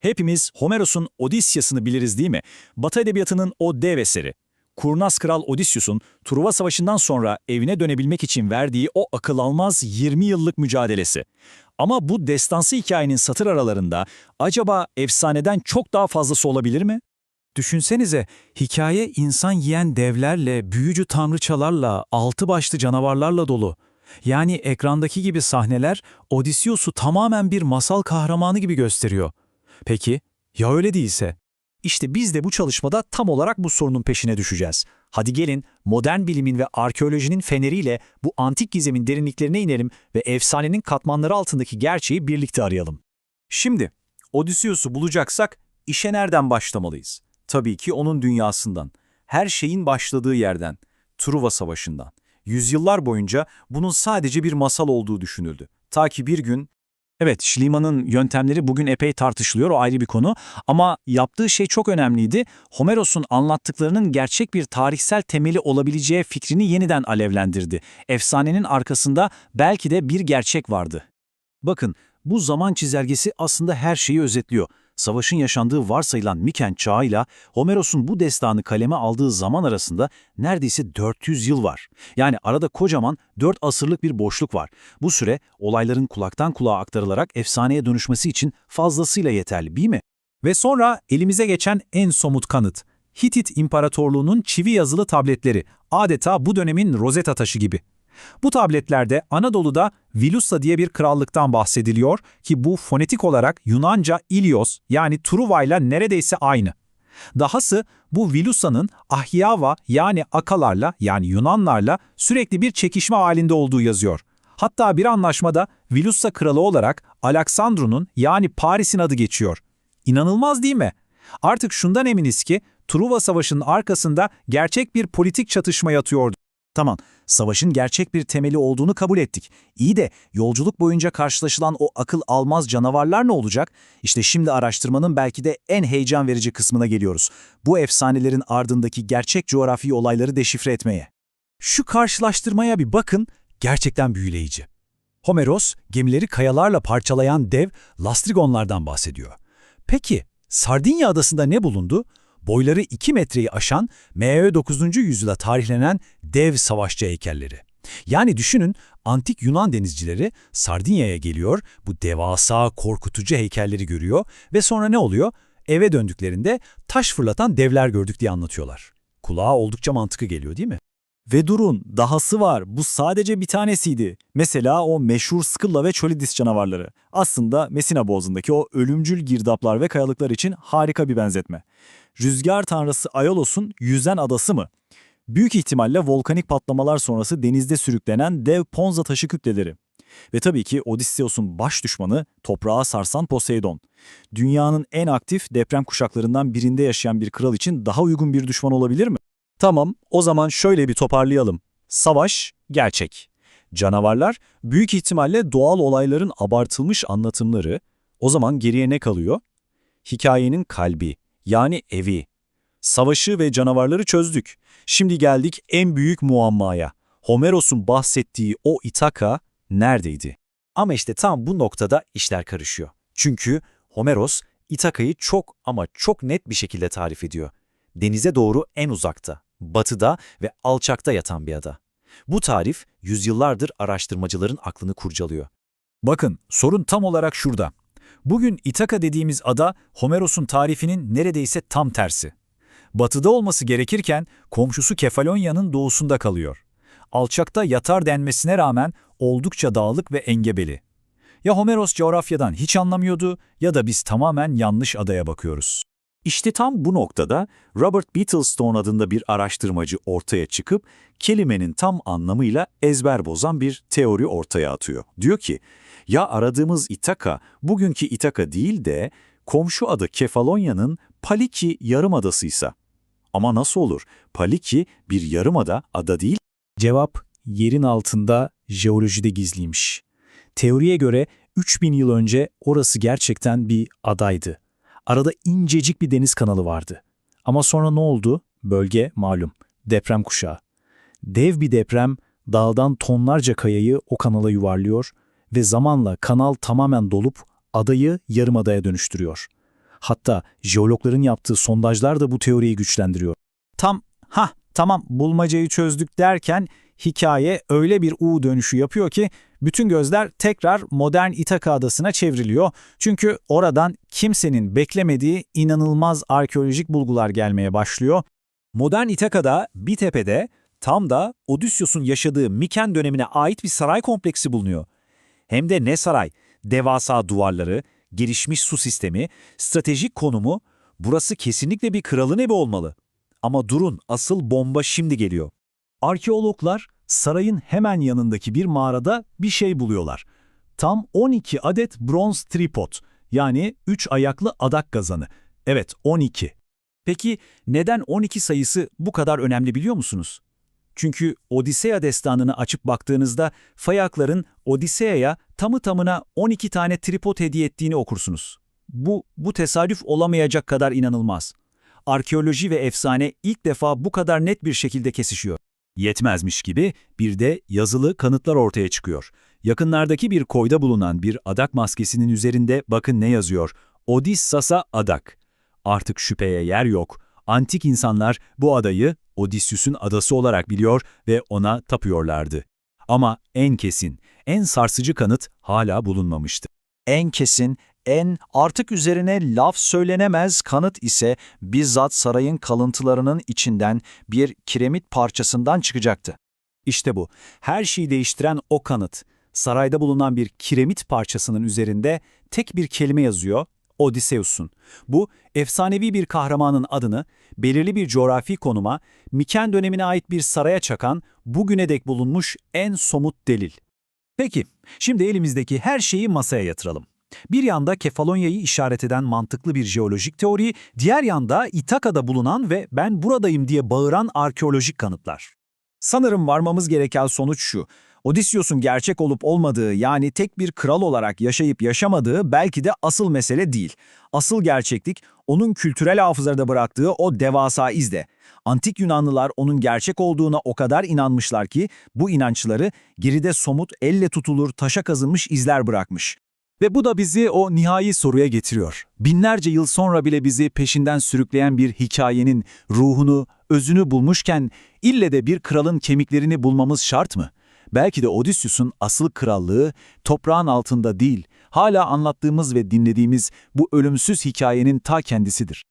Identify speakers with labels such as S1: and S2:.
S1: Hepimiz Homeros'un Odisyasını biliriz değil mi? Batı edebiyatının o dev eseri. Kurnaz Kral Odysseus'un Truva Savaşı'ndan sonra evine dönebilmek için verdiği o akıl almaz 20 yıllık mücadelesi. Ama bu destansı hikayenin satır aralarında acaba efsaneden çok daha fazlası olabilir mi? Düşünsenize, hikaye insan yiyen devlerle, büyücü tanrıçalarla, altı başlı canavarlarla dolu. Yani ekrandaki gibi sahneler Odysseus'u tamamen bir masal kahramanı gibi gösteriyor. Peki, ya öyle değilse? İşte biz de bu çalışmada tam olarak bu sorunun peşine düşeceğiz. Hadi gelin modern bilimin ve arkeolojinin feneriyle bu antik gizemin derinliklerine inelim ve efsanenin katmanları altındaki gerçeği birlikte arayalım. Şimdi, Odysseus'u bulacaksak işe nereden başlamalıyız? Tabii ki onun dünyasından, her şeyin başladığı yerden, Truva Savaşı'ndan. Yüzyıllar boyunca bunun sadece bir masal olduğu düşünüldü. Ta ki bir gün Evet, Schliemann'ın yöntemleri bugün epey tartışılıyor, o ayrı bir konu. Ama yaptığı şey çok önemliydi. Homeros'un anlattıklarının gerçek bir tarihsel temeli olabileceği fikrini yeniden alevlendirdi. Efsanenin arkasında belki de bir gerçek vardı. Bakın, bu zaman çizelgesi aslında her şeyi özetliyor. Savaşın yaşandığı varsayılan Miken çağıyla Homeros'un bu destanı kaleme aldığı zaman arasında neredeyse 400 yıl var. Yani arada kocaman 4 asırlık bir boşluk var. Bu süre olayların kulaktan kulağa aktarılarak efsaneye dönüşmesi için fazlasıyla yeterli değil mi? Ve sonra elimize geçen en somut kanıt. Hitit İmparatorluğu'nun çivi yazılı tabletleri, adeta bu dönemin rozeta taşı gibi. Bu tabletlerde Anadolu'da Vilusa diye bir krallıktan bahsediliyor ki bu fonetik olarak Yunanca Ilios yani Truva ile neredeyse aynı. Dahası bu Vilusa'nın Ahyava yani Akalarla yani Yunanlarla sürekli bir çekişme halinde olduğu yazıyor. Hatta bir anlaşmada Vilusa kralı olarak Aleksandru'nun yani Paris'in adı geçiyor. İnanılmaz değil mi? Artık şundan eminiz ki Truva Savaşı'nın arkasında gerçek bir politik çatışma yatıyordu. Tamam, savaşın gerçek bir temeli olduğunu kabul ettik. İyi de yolculuk boyunca karşılaşılan o akıl almaz canavarlar ne olacak? İşte şimdi araştırmanın belki de en heyecan verici kısmına geliyoruz. Bu efsanelerin ardındaki gerçek coğrafi olayları deşifre etmeye. Şu karşılaştırmaya bir bakın, gerçekten büyüleyici. Homeros, gemileri kayalarla parçalayan dev Lastrigonlardan bahsediyor. Peki, Sardinya adasında ne bulundu? Boyları 2 metreyi aşan M.Ö. 9. yüzyıla tarihlenen dev savaşçı heykelleri. Yani düşünün antik Yunan denizcileri Sardinya'ya geliyor, bu devasa korkutucu heykelleri görüyor ve sonra ne oluyor? Eve döndüklerinde taş fırlatan devler gördük diye anlatıyorlar. Kulağa oldukça mantıklı geliyor değil mi? Ve durun, dahası var. Bu sadece bir tanesiydi. Mesela o meşhur Scylla ve Cholidis canavarları. Aslında Messina Boğazı'ndaki o ölümcül girdaplar ve kayalıklar için harika bir benzetme. Rüzgar tanrısı Ayolos'un yüzen adası mı? Büyük ihtimalle volkanik patlamalar sonrası denizde sürüklenen dev Ponza taşı kütleleri. Ve tabii ki Odysseus'un baş düşmanı toprağa sarsan Poseidon. Dünyanın en aktif deprem kuşaklarından birinde yaşayan bir kral için daha uygun bir düşman olabilir mi? Tamam, o zaman şöyle bir toparlayalım. Savaş, gerçek. Canavarlar, büyük ihtimalle doğal olayların abartılmış anlatımları. O zaman geriye ne kalıyor? Hikayenin kalbi, yani evi. Savaşı ve canavarları çözdük. Şimdi geldik en büyük muammaya. Homeros'un bahsettiği o İtaka neredeydi? Ama işte tam bu noktada işler karışıyor. Çünkü Homeros İtaka'yı çok ama çok net bir şekilde tarif ediyor. Denize doğru en uzakta, batıda ve alçakta yatan bir ada. Bu tarif yüzyıllardır araştırmacıların aklını kurcalıyor. Bakın sorun tam olarak şurada. Bugün İtaka dediğimiz ada Homeros'un tarifinin neredeyse tam tersi. Batıda olması gerekirken komşusu Kefalonya'nın doğusunda kalıyor. Alçakta yatar denmesine rağmen oldukça dağlık ve engebeli. Ya Homeros coğrafyadan hiç anlamıyordu ya da biz tamamen yanlış adaya bakıyoruz. İşte tam bu noktada Robert Beetlestone adında bir araştırmacı ortaya çıkıp kelimenin tam anlamıyla ezber bozan bir teori ortaya atıyor. Diyor ki, ya aradığımız İtaka bugünkü İtaka değil de komşu adı Kefalonya'nın Paliki yarımadasıysa. Ama nasıl olur? Paliki bir yarımada, ada değil. Cevap yerin altında jeolojide gizliymiş. Teoriye göre 3000 yıl önce orası gerçekten bir adaydı. Arada incecik bir deniz kanalı vardı. Ama sonra ne oldu? Bölge malum. Deprem kuşağı. Dev bir deprem dağdan tonlarca kayayı o kanala yuvarlıyor ve zamanla kanal tamamen dolup adayı yarımadaya dönüştürüyor.
S2: Hatta jeologların yaptığı sondajlar da bu teoriyi güçlendiriyor.
S1: Tam, ha tamam bulmacayı çözdük derken hikaye öyle bir U dönüşü yapıyor ki bütün gözler tekrar modern İtaka Adası'na çevriliyor. Çünkü oradan kimsenin beklemediği inanılmaz arkeolojik bulgular gelmeye başlıyor. Modern İtaka'da bir tepede tam da Odysseus'un yaşadığı Miken dönemine ait bir saray kompleksi bulunuyor. Hem de ne saray? Devasa duvarları, gelişmiş su sistemi, stratejik konumu, burası kesinlikle bir kralın evi olmalı. Ama durun, asıl bomba şimdi geliyor. Arkeologlar sarayın hemen yanındaki bir mağarada bir şey buluyorlar. Tam 12 adet bronz tripod, yani 3 ayaklı adak kazanı. Evet, 12. Peki neden 12 sayısı bu kadar önemli biliyor musunuz? Çünkü Odiseya destanını açıp baktığınızda Fayakların Odiseya'ya tamı tamına 12 tane tripod hediye ettiğini okursunuz. Bu, bu tesadüf olamayacak kadar inanılmaz. Arkeoloji ve efsane ilk defa bu kadar net bir şekilde kesişiyor. Yetmezmiş gibi bir de yazılı kanıtlar ortaya çıkıyor. Yakınlardaki bir koyda bulunan bir adak maskesinin üzerinde bakın ne yazıyor. Odissas'a adak. Artık şüpheye yer yok. Antik insanlar bu adayı Odysseus'un adası olarak biliyor ve ona tapıyorlardı. Ama en kesin, en sarsıcı kanıt hala bulunmamıştı.
S3: En kesin, en artık üzerine laf söylenemez kanıt ise bizzat sarayın kalıntılarının içinden bir kiremit parçasından çıkacaktı.
S1: İşte bu. Her şeyi değiştiren o kanıt. Sarayda bulunan bir kiremit parçasının üzerinde tek bir kelime yazıyor, Odysseus'un. Bu, efsanevi bir kahramanın adını belirli bir coğrafi konuma, Miken dönemine ait bir saraya çakan, bugüne dek bulunmuş en somut delil. Peki, şimdi elimizdeki her şeyi masaya yatıralım. Bir yanda Kefalonya'yı işaret eden mantıklı bir jeolojik teori, diğer yanda İtaka'da bulunan ve ben buradayım diye bağıran arkeolojik kanıtlar. Sanırım varmamız gereken sonuç şu. Odysseus'un gerçek olup olmadığı yani tek bir kral olarak yaşayıp yaşamadığı belki de asıl mesele değil. Asıl gerçeklik onun kültürel hafızada bıraktığı o devasa izde. Antik Yunanlılar onun gerçek olduğuna o kadar inanmışlar ki bu inançları geride somut elle tutulur taşa kazınmış izler bırakmış. Ve bu da bizi o nihai soruya getiriyor. Binlerce yıl sonra bile bizi peşinden sürükleyen bir hikayenin ruhunu, özünü bulmuşken ille de bir kralın kemiklerini bulmamız şart mı? Belki de Odysseus'un asıl krallığı toprağın altında değil, hala anlattığımız ve dinlediğimiz bu ölümsüz hikayenin ta kendisidir.